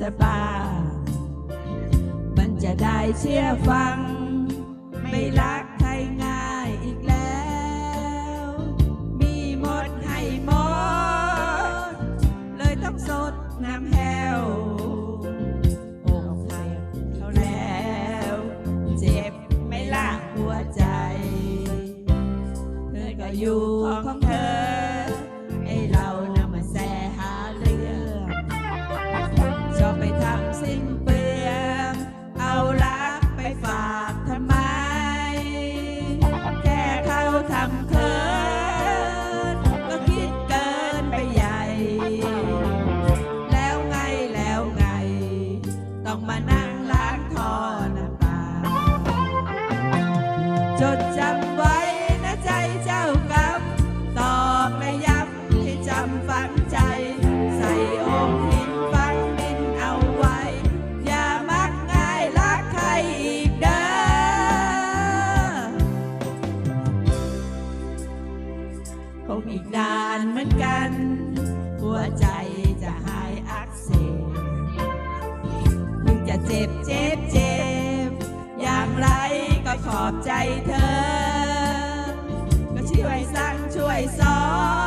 สบา มันจะได้เชื่อฟัง ไม่รักใครง่ายอีกแล้ว มีหมดให้หมด เลยต้องสดน้ำแห้วอกหักเขาแล้ว เจ็บไม่ละหัวใจ เธอก็อยู่ของ คงอีกนานเหมือนกัน หัวใจจะหายอักเสบถึงจะเจ็บเจ็บเจ็บ อย่างไรก็ขอบใจเธอ ก็ช่วยสั่งช่วยสอน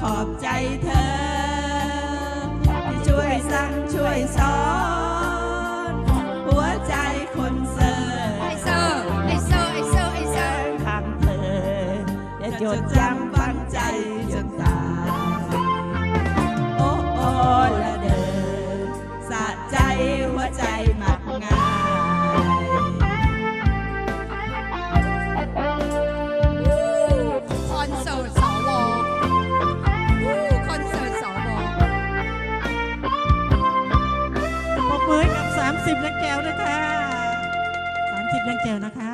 ขอบใจเธอ ที่ช่วยสั่งช่วยสอน หัวใจคนเซอร์ไอเซอร์ไอเซอร์ไอเซอร์ไอเซอร์ทางเธออย่าจดจ 30ลังแก้วด้วยค่ะ30ลังแก้วนะคะ